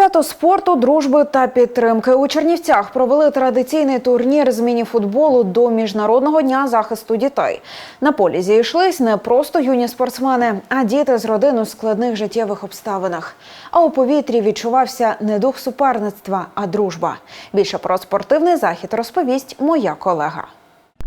Свято спорту, дружби та підтримки у Чернівцях провели традиційний турнір з міні-футболу до міжнародного дня захисту дітей. На полі зійшлись не просто юні спортсмени, а діти з родин у складних життєвих обставинах. А у повітрі відчувався не дух суперництва, а дружба. Більше про спортивний захід розповість моя колега.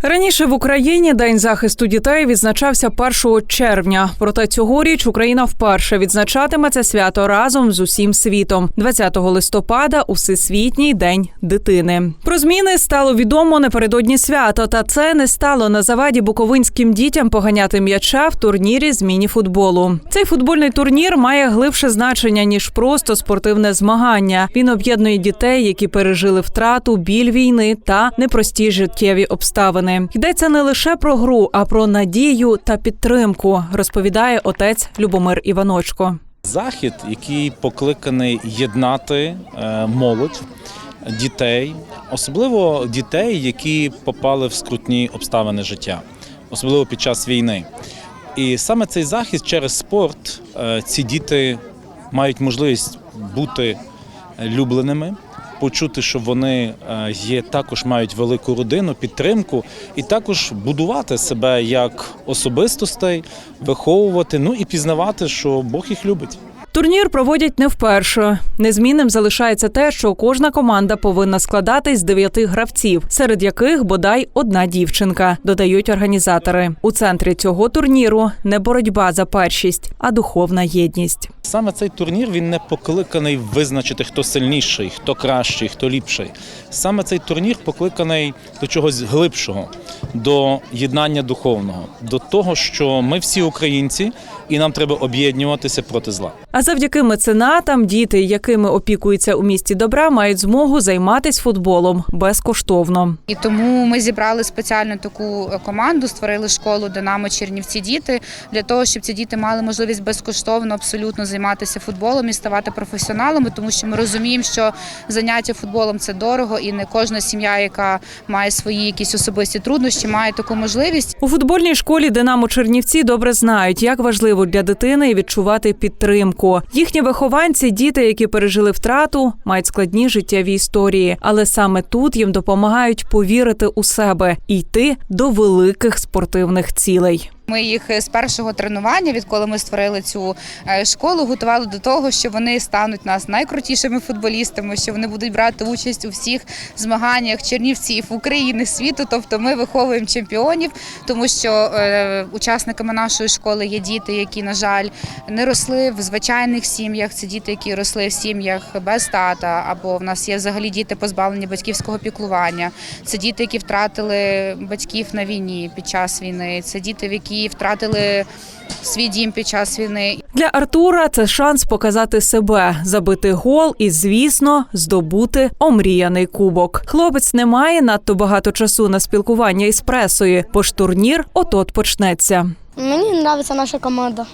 Раніше в Україні День захисту дітей відзначався 1 червня. Проте цьогоріч Україна вперше відзначатиме це свято разом з усім світом. 20 листопада у всесвітній день дитини. Про зміни стало відомо напередодні свята, та це не стало на заваді буковинським дітям поганяти м'яча в турнірі з міні-футболу. Цей футбольний турнір має глибше значення ніж просто спортивне змагання. Він об'єднує дітей, які пережили втрату, біль війни та непрості життєві обставини. Йдеться не лише про гру, а про надію та підтримку, розповідає отець Любомир Іваночко. Захід, який покликаний єднати е, молодь, дітей, особливо дітей, які попали в скрутні обставини життя, особливо під час війни. І саме цей захід через спорт е, ці діти мають можливість бути любленими. Почути, що вони е, є також мають велику родину, підтримку, і також будувати себе як особистостей, виховувати, ну і пізнавати, що Бог їх любить. Турнір проводять не вперше. Незмінним залишається те, що кожна команда повинна складатись з дев'яти гравців, серед яких бодай одна дівчинка, додають організатори. У центрі цього турніру не боротьба за першість, а духовна єдність. Саме цей турнір він не покликаний визначити, хто сильніший, хто кращий, хто ліпший. Саме цей турнір покликаний до чогось глибшого, до єднання духовного, до того, що ми всі українці, і нам треба об'єднуватися проти зла. А завдяки меценатам діти, якими опікується у місті добра, мають змогу займатися футболом безкоштовно. І тому ми зібрали спеціально таку е, команду, створили школу Динамо Чернівці діти для того, щоб ці діти мали можливість безкоштовно абсолютно займатися футболом і ставати професіоналами, тому що ми розуміємо, що заняття футболом це дорого, і не кожна сім'я, яка має свої якісь особисті труднощі, має таку можливість. У футбольній школі Динамо Чернівці добре знають, як важливо для дитини і відчувати підтримку. Їхні вихованці, діти, які пережили втрату, мають складні життєві історії, але саме тут їм допомагають повірити у себе і йти до великих спортивних цілей. Ми їх з першого тренування, відколи ми створили цю е, школу, готували до того, що вони стануть нас найкрутішими футболістами, що вони будуть брати участь у всіх змаганнях чернівців України, світу. Тобто ми виховуємо чемпіонів, тому що е, учасниками нашої школи є діти, які, на жаль, не росли в звичайних сім'ях. Це діти, які росли в сім'ях без тата, або в нас є взагалі діти позбавлені батьківського піклування. Це діти, які втратили батьків на війні під час війни. Це діти, в які втратили свій дім під час війни. Для Артура це шанс показати себе, забити гол і, звісно, здобути омріяний кубок. Хлопець не має надто багато часу на спілкування із пресою, бо ж турнір от-от почнеться. Мені подобається наша команда.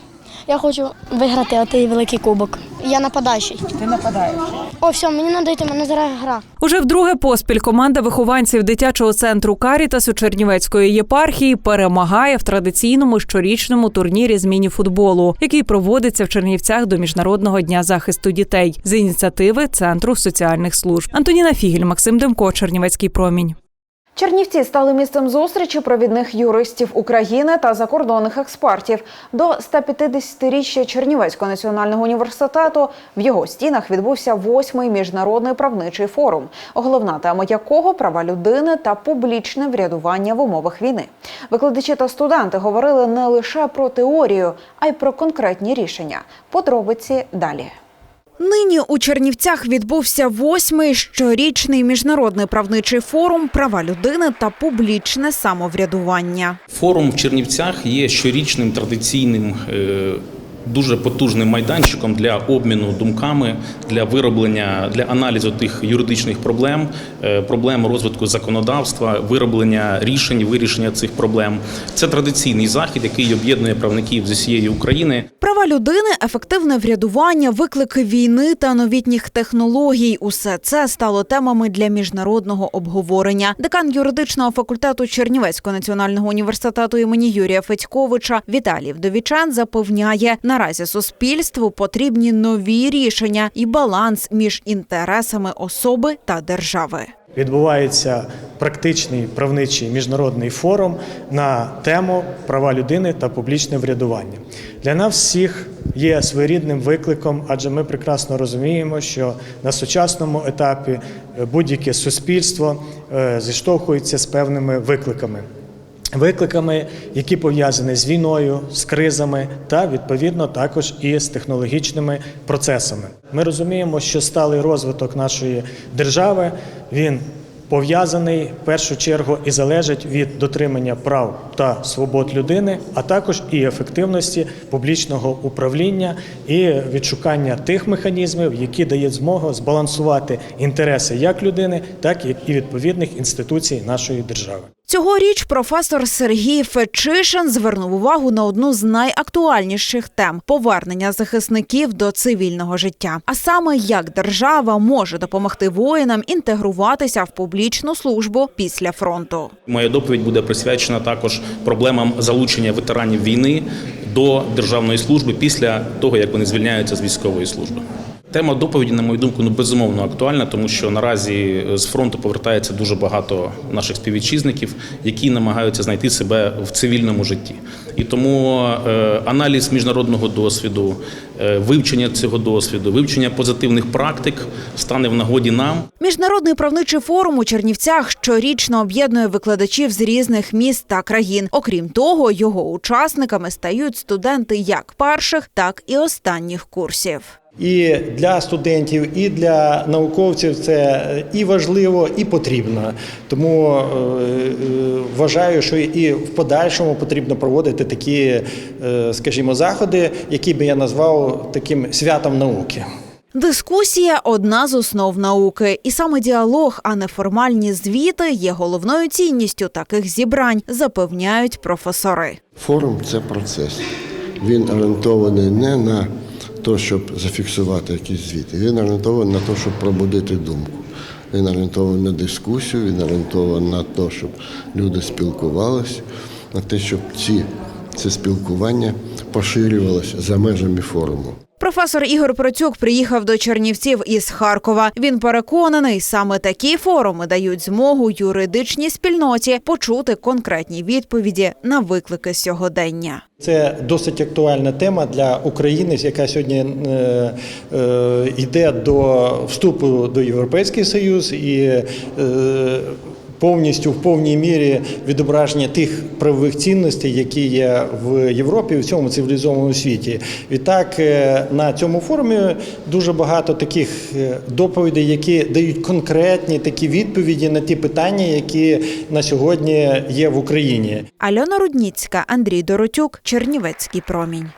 Я хочу виграти отий великий кубок. Я нападаючий. Ти нападаєш. О, все, мені треба мене зараз гра. Уже вдруге поспіль команда вихованців дитячого центру Карітасу Чернівецької єпархії перемагає в традиційному щорічному турнірі з міні-футболу, який проводиться в Чернівцях до міжнародного дня захисту дітей з ініціативи Центру соціальних служб. Антоніна Фігель, Максим Демко, Чернівецький промінь. Чернівці стали місцем зустрічі провідних юристів України та закордонних експертів. До 150-річчя Чернівецького національного університету в його стінах відбувся восьмий міжнародний правничий форум, головна тема якого права людини та публічне врядування в умовах війни. Викладачі та студенти говорили не лише про теорію, а й про конкретні рішення. Подробиці далі. Нині у Чернівцях відбувся восьмий щорічний міжнародний правничий форум права людини та публічне самоврядування. Форум в Чернівцях є щорічним традиційним е, дуже потужним майданчиком для обміну думками, для вироблення, для аналізу тих юридичних проблем, е, проблем розвитку законодавства, вироблення рішень, вирішення цих проблем. Це традиційний захід, який об'єднує правників з усієї України. Права людини, ефективне врядування, виклики війни та новітніх технологій – усе це стало темами для міжнародного обговорення. Декан юридичного факультету Чернівецького національного університету імені Юрія Федьковича Віталій Вдовічан запевняє, наразі суспільству потрібні нові рішення і баланс між інтересами особи та держави. Відбувається практичний правничий міжнародний форум на тему права людини та публічне врядування. Для нас всіх є своєрідним викликом, адже ми прекрасно розуміємо, що на сучасному етапі будь-яке суспільство е, зіштовхується з певними викликами. Викликами, які пов'язані з війною, з кризами та відповідно також і з технологічними процесами. Ми розуміємо, що сталий розвиток нашої держави він пов'язаний в першу чергу і залежить від дотримання прав та свобод людини, а також і ефективності публічного управління і відшукання тих механізмів, які дають змогу збалансувати інтереси як людини, так і відповідних інституцій нашої держави. Цьогоріч професор Сергій Фечишин звернув увагу на одну з найактуальніших тем повернення захисників до цивільного життя. А саме як держава може допомогти воїнам інтегруватися в публічну службу після фронту. Моя доповідь буде присвячена також проблемам залучення ветеранів війни до державної служби після того, як вони звільняються з військової служби. Тема доповіді, на мою думку, ну безумовно актуальна, тому що наразі з фронту повертається дуже багато наших співвітчизників, які намагаються знайти себе в цивільному житті. І тому е, аналіз міжнародного досвіду, е, вивчення цього досвіду, вивчення позитивних практик стане в нагоді нам Міжнародний правничий форум у Чернівцях щорічно об'єднує викладачів з різних міст та країн. Окрім того, його учасниками стають студенти як перших, так і останніх курсів. І для студентів, і для науковців це і важливо, і потрібно. Тому е, е, вважаю, що і в подальшому потрібно проводити такі, е, скажімо, заходи, які би я назвав таким святом науки. Дискусія одна з основ науки, і саме діалог, а не формальні звіти, є головною цінністю таких зібрань, запевняють професори. Форум це процес. Він орієнтований не на те, щоб зафіксувати якісь звіти. Він орієнтований на те, щоб пробудити думку. Він орієнтований на дискусію, він орієнтований на те, щоб люди спілкувалися, на те, щоб ці, це спілкування поширювалося за межами форуму. Професор Ігор Процюк приїхав до Чернівців із Харкова. Він переконаний, саме такі форуми дають змогу юридичній спільноті почути конкретні відповіді на виклики сьогодення. Це досить актуальна тема для України, яка сьогодні е, е, йде до вступу до Європейський Союз і е, повністю в повній мірі відображення тих правових цінностей, які є в Європі в цьому цивілізованому світі. Відтак е, на цьому форумі дуже багато таких е, доповідей, які дають конкретні такі відповіді на ті питання, які на сьогодні є в Україні. Альона Рудніцька, Андрій Доротюк, Чернівецький промінь.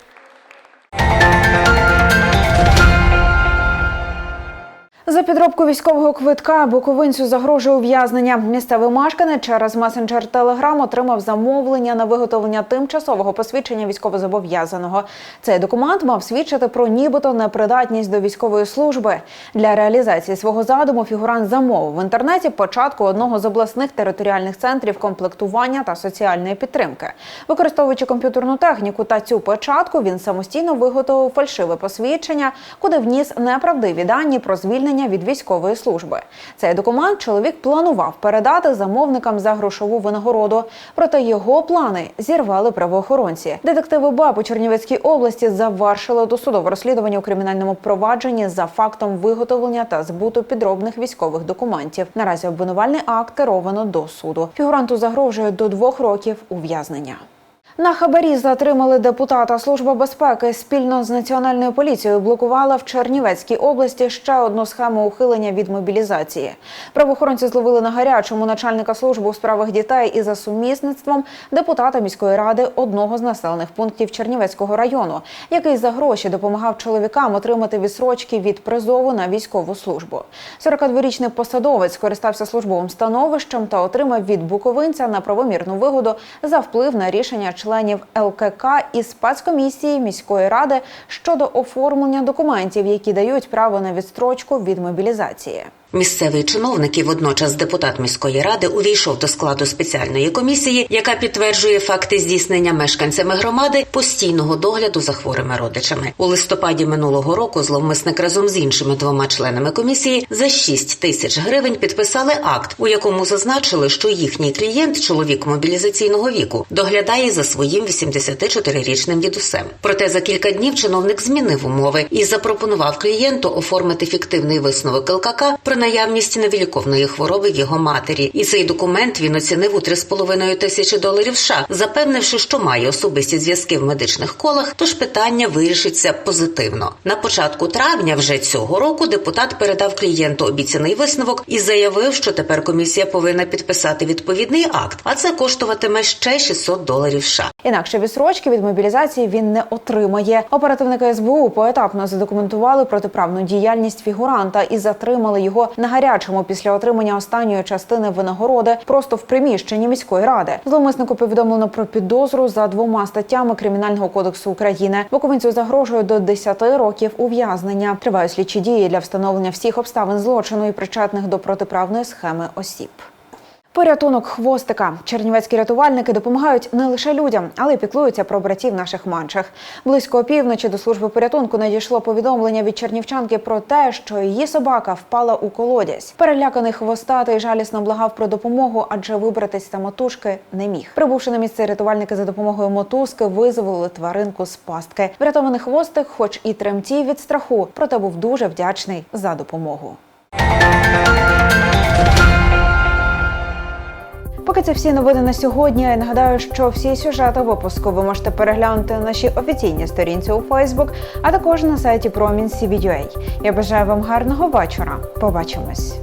За підробку військового квитка буковинцю загрожує ув'язнення. Місцевий мешканець через месенджер Телеграм отримав замовлення на виготовлення тимчасового посвідчення військовозобов'язаного. Цей документ мав свідчити про нібито непридатність до військової служби. Для реалізації свого задуму фігурант замовив в інтернеті початку одного з обласних територіальних центрів комплектування та соціальної підтримки. Використовуючи комп'ютерну техніку та цю початку, він самостійно виготовив фальшиве посвідчення, куди вніс неправдиві дані про звільнення від військової служби. Цей документ чоловік планував передати замовникам за грошову винагороду. Проте його плани зірвали правоохоронці. Детективи БАП у Чернівецькій області завершили досудове розслідування у кримінальному провадженні за фактом виготовлення та збуту підробних військових документів. Наразі обвинувальний акт керовано до суду. Фігуранту загрожує до двох років ув'язнення. На хабарі затримали депутата. Служба безпеки спільно з національною поліцією блокувала в Чернівецькій області ще одну схему ухилення від мобілізації. Правоохоронці зловили на гарячому начальника служби у справах дітей і за сумісництвом депутата міської ради одного з населених пунктів Чернівецького району, який за гроші допомагав чоловікам отримати відсрочки від призову на військову службу. 42-річний посадовець скористався службовим становищем та отримав від буковинця на правомірну вигоду за вплив на рішення членів ЛКК і спецкомісії міської ради щодо оформлення документів, які дають право на відстрочку від мобілізації. Місцевий чиновник і водночас депутат міської ради увійшов до складу спеціальної комісії, яка підтверджує факти здійснення мешканцями громади постійного догляду за хворими родичами. У листопаді минулого року зловмисник разом з іншими двома членами комісії за 6 тисяч гривень підписали акт, у якому зазначили, що їхній клієнт, чоловік мобілізаційного віку, доглядає за своїм 84-річним дідусем. Проте за кілька днів чиновник змінив умови і запропонував клієнту оформити фіктивний висновок ЛКК про наявність невиліковної хвороби в його матері. І цей документ він оцінив у 3,5 тисячі доларів США, запевнивши, що має особисті зв'язки в медичних колах, тож питання вирішиться позитивно. На початку травня вже цього року депутат передав клієнту обіцяний висновок і заявив, що тепер комісія повинна підписати відповідний акт, а це коштуватиме ще 600 доларів США. Інакше відсрочки від мобілізації він не отримає. Оперативники СБУ поетапно задокументували протиправну діяльність фігуранта і затримали його на гарячому після отримання останньої частини винагороди просто в приміщенні міської ради. Зловмиснику повідомлено про підозру за двома статтями кримінального кодексу України. Буковинцю загрожує до 10 років ув'язнення. Тривають слідчі дії для встановлення всіх обставин злочину і причетних до протиправної схеми осіб. Порятунок хвостика. Чернівецькі рятувальники допомагають не лише людям, але й піклуються про братів наших манчих. Близько опівночі до служби порятунку надійшло повідомлення від чернівчанки про те, що її собака впала у колодязь. Переляканий хвостатий жалісно благав про допомогу, адже вибратись самотужки не міг. Прибувши на місце, рятувальники за допомогою мотузки визволили тваринку з пастки. Врятований хвостик, хоч і тремтів від страху, проте був дуже вдячний за допомогу. Поки це всі новини на сьогодні. Я нагадаю, що всі сюжети випуску ви можете переглянути на нашій офіційній сторінці у Фейсбук, а також на сайті Промінсі Я бажаю вам гарного вечора. Побачимось.